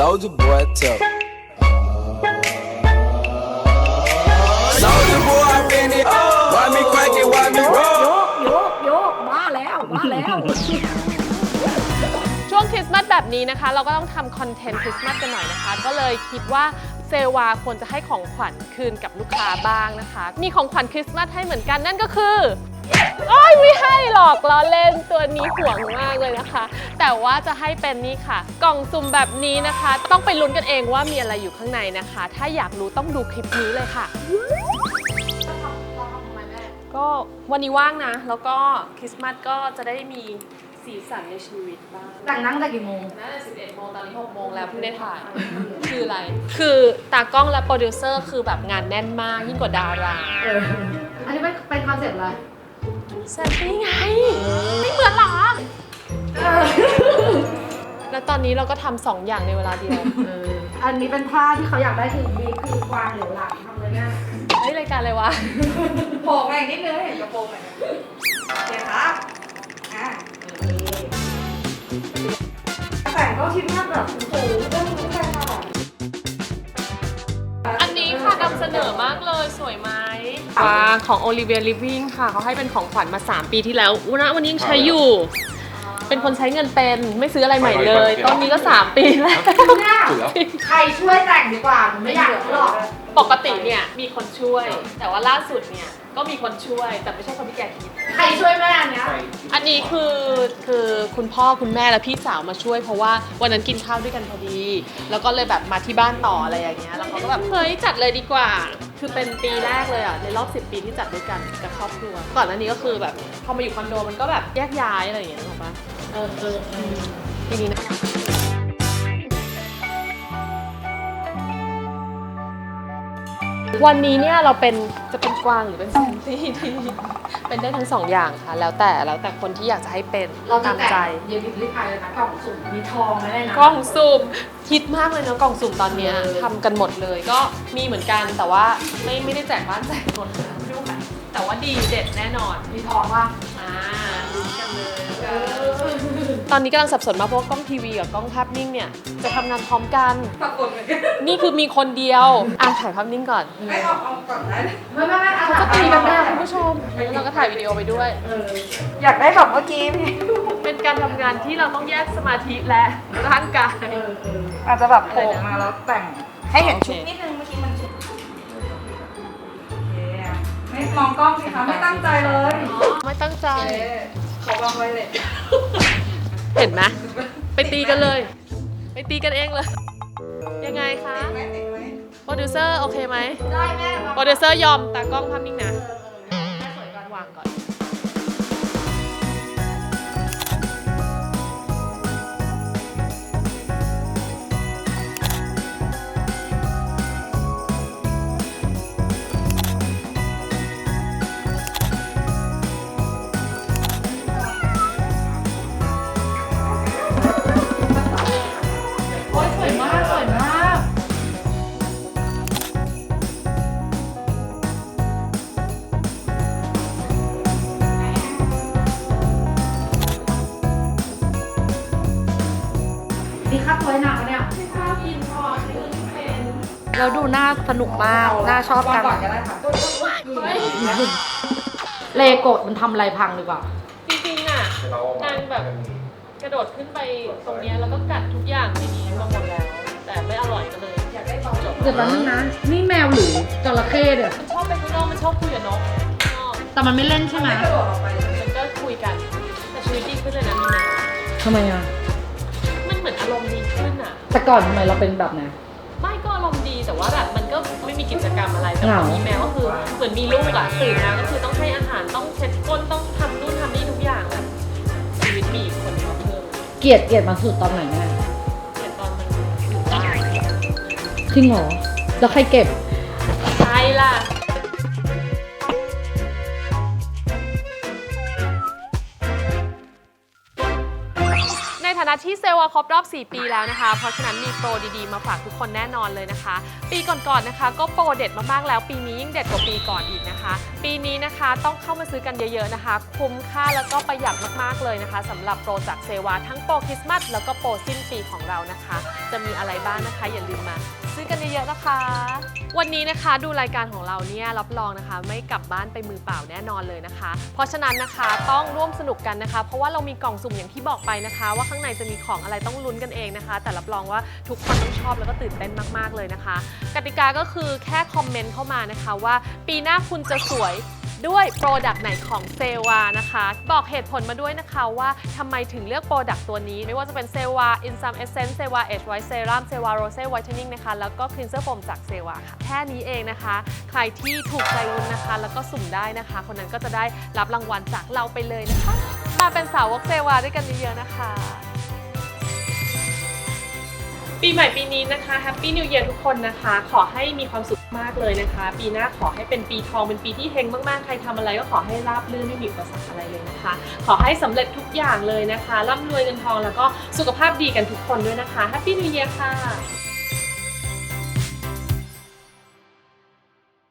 Soldier boy, tell. Soldier boy, I been it. Why me crack it? Why me โย roll? กโยกโยกมาแล้วมาแล้ว ช่วงคริสต์มาสแบบนี้นะคะ เราก็ต้องทำคอนเทนต์คริสต์มาสกันหน่อยนะคะ ก็เลยคิดว่าเซวาควรจะให้ของขวัญคืนกับลูกค้าบ้างนะคะ มีของขวัญคริสต์มาสให้เหมือนกันนั่นก็คือ โอ้ยไม่ให้หรอกล้อเล่นตัวนี้ห่วงมากเลยนะคะ แต่ว่าจะให้เป็นนี่ค่ะ กล่องสุ่มแบบนี้นะคะ ต้องไปลุ้นกันเองว่ามีอะไรอยู่ข้างในนะคะ ถ้าอยากรู้ต้องดูคลิปนี้เลยค่ะ ก็วันนี้ว่างนะ แล้วก็คริสต์มาสก็จะได้มีสีสันในชีวิตบ้าง แต่งนั่งแต่กี่โมง น่าจะ11โมงตอนนี้6โมงแล้วเพิ่งได้ถ่าย คืออะไร คือตากล้องและโปรดิวเซอร์คือแบบงานแน่นมากยิ่งกว่าดาราเอออันนี้เป็นเป็นคอนเซ็ปต์อะไร แซนตี้ไง ไม่เหมือนเหรอ แล้วตอนนี้เราก็ทำสองอย่างในเวลาเดียวเอออันนี้เป็นผ้าที่เขาอยากได้คือบีคือกวางเหลวหลังทำเลยเนี่ยเฮ้ยรายการอะไรวะ โผล่มาอีกนิดนึงให้เห็นกระโปรงหน่อยนะโอเคครับอ่าแต่งก็คิดว่าแบบโอ้โหเรื่องนี้แต่งค่ะอันนี้ค่ะนำเสนอมากเลยสวยไห มวางของ Olivia Living ค่ะ เขาให้เป็นของขวัญมา 3 ปีที่แล้วอุนะวันนี้ยังใช้อยู่ เป็นคนใช้เงินเป็นไม่ซื้ออะไรใหม่เลย ตอนนี้ก็ 3 ปีแล้ว เนี่ยใครช่วยแต่งดีกว่าหนูไม่อยากหรอกปกติเนี่ยมีคนช่วย แต่ว่าล่าสุดเนี่ยก็มีคนช่วยแต่ไม่ใช่คนที่แกคิด ใครช่วยแม่อันเนี้ยอั นนี้คือคือคุณพ่อคุณแม่และพี่สาวมาช่วยเพราะว่าวันนั้นกินข้าวด้วยกันพอดี แล้วก็เลยแบบมาที่บ้านต่ออะไรอย่างเงี้ยแล้วเขาก็แบบเฮ้ยจัดเลยดีกว่า คือเป็นปีแรกเลยอะในรอบ 10 ปีที่จัดด้วยกันกับครอบครัวก่อนหน้านี้ก็คือแบบพอมาอยู่คอนโดมันก็แบบแยกย้ายอะไรอย่างเงี้ยนึกอปะเออเออเออปีนี้นะ วันนี้เนี่ยเราเป็นจะเป็นกวางหรือเป็นแซนตี้ที่เป็นได้ทั้งสองอย่างค่ะ แล้วแต่แล้วแต่คนที่อยากจะให้เป็นเราจะตามแต่งใจเดี๋ยวดิบรีพายเลยนะกล่องสุ่มมีทองไหมเลยนะกล่องสุ่มฮิตมากเลยเนาะกล่องสุ่มตอนเนี้ยเออทำกันหมดเลยก็มีเหมือนกันแต่ว่าไม่ไม่ได้แจกบ้านแจกรถไม่รู้ค่ะแต่ว่าดีเด็ดแน่นอนมีทองว่าอ่าลุ้นกันเลย ตอนนี้กำลังสับสนมากเพราะว่ากล้องทีวีกับกล้องภาพนิ่งเนี่ยจะทำงานพร้อมกัน ปรากฏเหมือนกันนี่คือมีคนเดียวอะถ่ายภาพนิ่งก่อนไม่เอาเอาก่อนนะไม่ไม่ไม่เอาก็ตีกันแน่คุณผู้ชมแล้วเราก็ถ่ายวิดีโอไปด้วยเอออยากได้แบบเมื่อกี้พี่เป็นการทำงานที่เราต้องแยกสมาธิและร่างกายเออเอออาจจะแบบโผล่มาแล้วแต่งให้เห็นโอเคชุดนิดนึงเมื่อกี้มันชุดโอเคไม่มองกล้องสิคะไม่ตั้งใจเลยไม่ตั้งใจโอเคขอวางไว้เลย เห็นไหมไปตีกันเลย ไปตีกันเองเลย ยังไงคะเห็นไหมเห็นไหมโปรดิวเซอร์โอเคไหมได้แม่โปรดิวเซอร์ยอมตากล้องภาพนิ่งนะแม่สวยก่อนวางก่อน เราดูหน้าสนุกมากหน้าชอบกัน เลโกดมันทำอะไรพังดีกว่า จริงๆอะนางแบบกระโดดขึ้นไปตรงเนี้ยแล้วก็กัดทุกอย่างในนี้มาหมดแล้ว แต่ไม่อร่อยก็เลยอยากได้เบาจบเดี๋ยวแป๊บนึงนะ นี่แมวหรือจระเข้เดี๋ยมันชอบไปข้างนอกมันชอบคุยกับนกข้างนอกแต่มันไม่เล่นใช่ไหมมันก็คุยกันแต่ชีวิตดีขึ้นเลยนะมีแมวทำไมอะมันเหมือนอารมณ์ดีขึ้นอะแต่ก่อนทำไมเราเป็นแบบไหน ไม่มีกิจกรรมอะไรแต่เหพงาอมีแมวก็คือเหมือนมีลูกอะตื่นมาก็คือต้องให้อาหารต้องเช็ดก้นต้องทำนู่นทำนี่ทุกอย่างแบบชีวิตมีอีกคนมาเพิ่มเกลียดเกลียดมาสุดตอนไหนแม่เห็นตอนมันอยู่บ้านจริงเหรอแล้วใครเก็บใช่ล่ะ นฐานะที่เซลล์ครบรอบ 4 ปีแล้วนะคะ เพราะฉะนั้นมีโปรดีๆ มาฝากทุกคนแน่นอนเลยนะคะ ปีก่อนๆนะคะ ก็โปรเด็ดมากๆแล้ว ปีนี้ยิ่งเด็ดกว่าปีก่อนอีกนะคะ ปีนี้นะคะต้องเข้ามาซื้อกันเยอะๆนะคะ คุ้มค่าแล้วก็ประหยัดมากๆเลยนะคะสำหรับโปรจากเซวาทั้งโปรคริสต์มาสแล้วก็โปรสิ้นปีของเรานะคะ จะมีอะไรบ้างนะคะอย่าลืมมา ซื้อกันเยอะๆนะคะ วันนี้นะคะดูรายการของเราเนี่ยรับรองนะคะ ไม่กลับบ้านไปมือเปล่าแน่นอนเลยนะคะ เพราะฉะนั้นนะคะต้องร่วมสนุกกันนะคะ เพราะว่าเรามีกล่องสุ่มอย่างที่บอกไปนะคะ ว่าข้างในจะมีของอะไรต้องลุ้นกันเองนะคะ แต่รับรองว่าทุกคนต้องชอบแล้วก็ตื่นเต้นมากๆเลยนะคะ กติกาก็คือแค่คอมเมนต์เข้ามานะคะว่า ปีหน้าคุณจะสวย ด้วยโปรดักต์ไหนของเซวานะคะ บอกเหตุผลมาด้วยนะคะว่าทำไมถึงเลือกโปรดักต์ตัวนี้ ไม่ว่าจะเป็นเซวาอินซัมเอเซนเซวาเอชไวท์เซรั่มเซวาโรเซ่ไวท์เทนนิ่งนะคะ แล้วก็คลีนเซอร์โฟมจากเซวาค่ะ แค่นี้เองนะคะ ใครที่ถูกใจวุ้นนะคะ แล้วก็สุ่มได้นะคะ คนนั้นก็จะได้รับรางวัลจากเราไปเลยนะคะ มาเป็นสาวกเซวาด้วยกันเยอะๆนะคะ ปีใหม่ปีนี้นะคะแฮปปี้นิว e ย r ทุกคนนะคะ ขอให้มีความสุขมากเลยนะคะ ปีหน้าขอให้เป็นปีทองเป็นปีที่เฮงมาก ๆ ใครทำอะไรก็ขอให้ราบรื่นไม่มีอุปสรรคอะไรเลยนะคะ ขอให้สำเร็จทุกอย่างเลยนะคะร่ำรวยเงินทองแล้วก็สุขภาพดีกันทุกคนด้วยนะคะแฮปปี้นิว e ย r ค่ะ